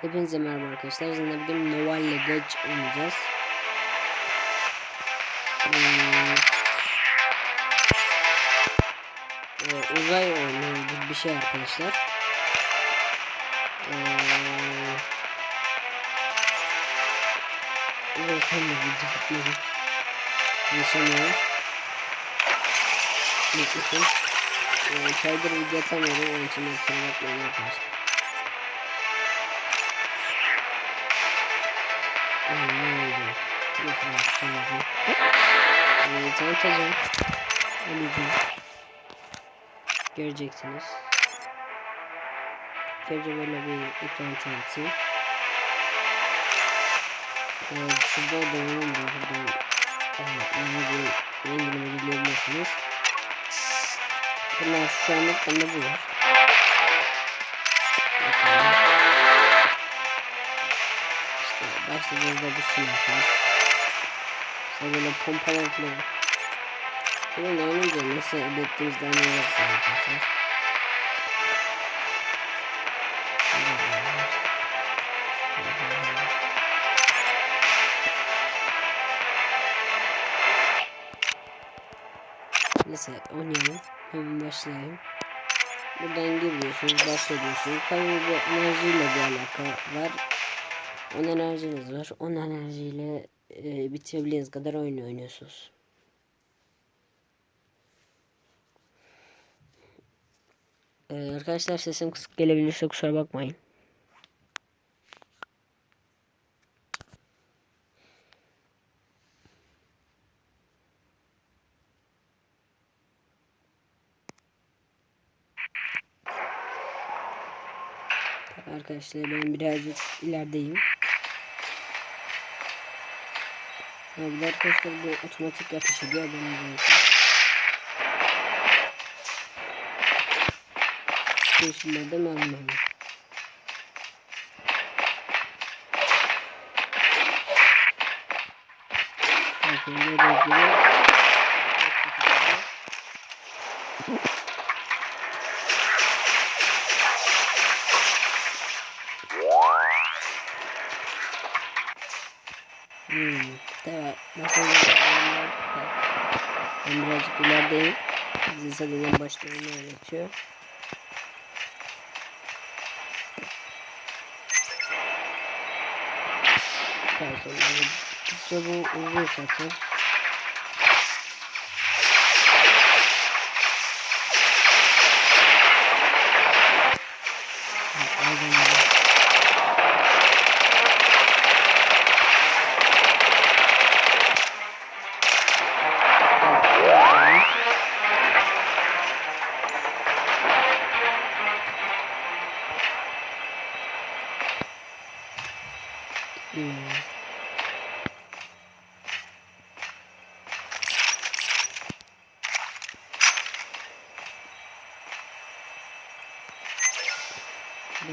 Hepinize merhaba arkadaşlar. Sizinle bugün Noval Legage oynayacağız. Hmm. Ee, uzay oyunu gibi bir şey arkadaşlar. Ee, uzay oyunu gibi gitmedi. Yaşamıyor. Unutmuşum. Ee, Kaydır video atamıyorum. Onun için de kusura bakmayın arkadaşlar. Ee, tanıtacağım. Öleceğim. Göreceksiniz. Önce böyle bir ekran tanıtayım. Ee, şurada doğru buradan evet, yeni bir rengini belirleyebilirsiniz. Bunlar şu anlık bende bu var. İşte başladığınızda bu silah İşte böyle pompalar falan. Bunun oynayınca nasıl ettiğinizde anlayacaksınız arkadaşlar. Neyse oynayalım. Hemen başlayalım. Buradan giriyorsunuz, başlıyorsunuz. Tabii bu enerjiyle bir alaka var. 10 enerjiniz var. 10 enerjiyle e, bitirebildiğiniz kadar oyun oynuyorsunuz. Ee, arkadaşlar sesim kısık gelebilirse kusura bakmayın. Arkadaşlar ben birazcık ilerideyim. Abi arkadaşlar bu otomatik atış ediyor benim Değişimlerde mermi Bakın gördüğünüz gibi birazcık ilerideyim. Bizi sadece başlarını öğretiyor. Personeli. İşte bu uzun zaten. Hmm. Ha,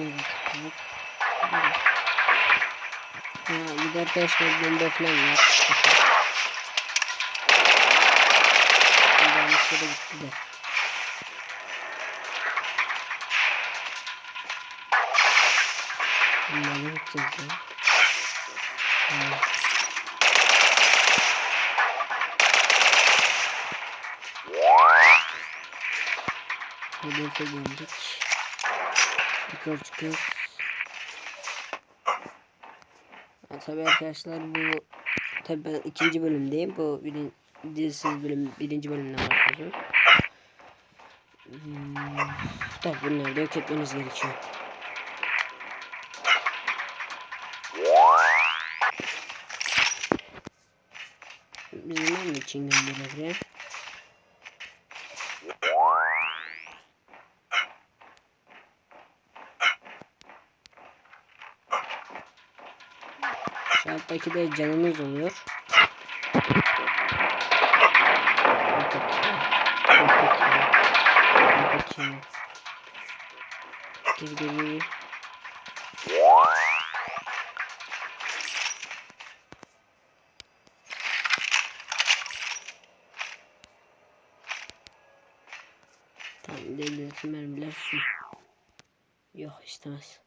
bir de arkadaşlar bomba falan var. Yanlış yere gitti de. Bunları gideceğiz ya. Ha. Hedefe geldik. Yukarı çıkıyoruz. Ha, tabii arkadaşlar bu tabii ben ikinci bölümdeyim. Bu birin, dizisiz bölüm birinci bölümden başlayacağım. Hmm, tabii bunları da yok etmeniz gerekiyor. Bizim için gönderiyor buraya? Şu alttaki de canınız oluyor. Gir gir Tamam devletin mermiler şu. Yok istemez.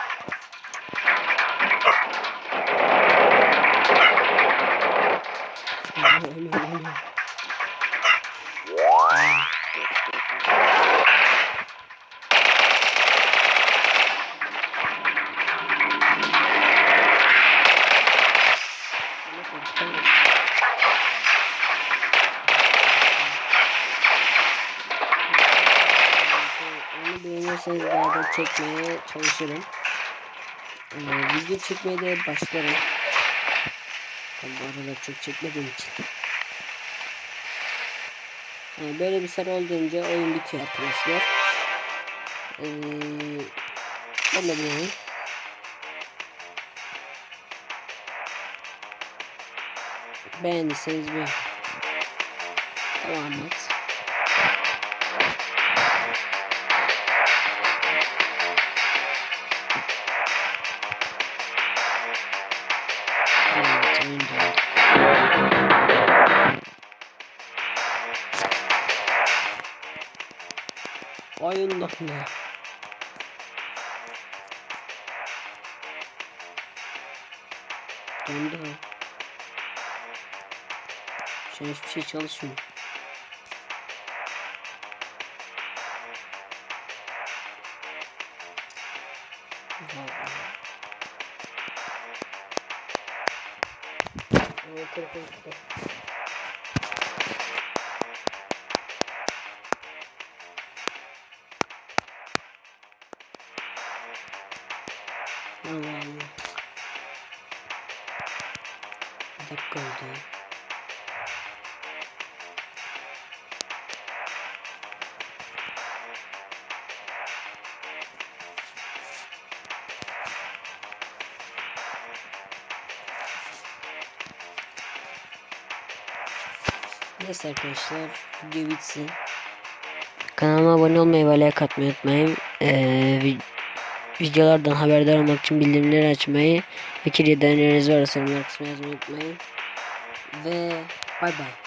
Beğenirseniz daha da çekmeye çalışırım. Ee, video çekmeye de başlarım. Tabii bu aralar çok çekmediğim için. Ee, böyle bir sarı olduğunca oyun bitiyor arkadaşlar. Ee, böyle bir oyun. Beğendiyseniz bir devam et. Oyun döndü. Döndü mü? Şu an hiçbir şey Allah Allah. Bir dakika oldu. Neyse arkadaşlar video bitsin. Kanalıma abone olmayı ve like atmayı unutmayın. Ee, videolardan haberdar olmak için bildirimleri açmayı, fikir ya da öneriniz varsa yorumlar kısmına yazmayı unutmayın. Ve bay bay.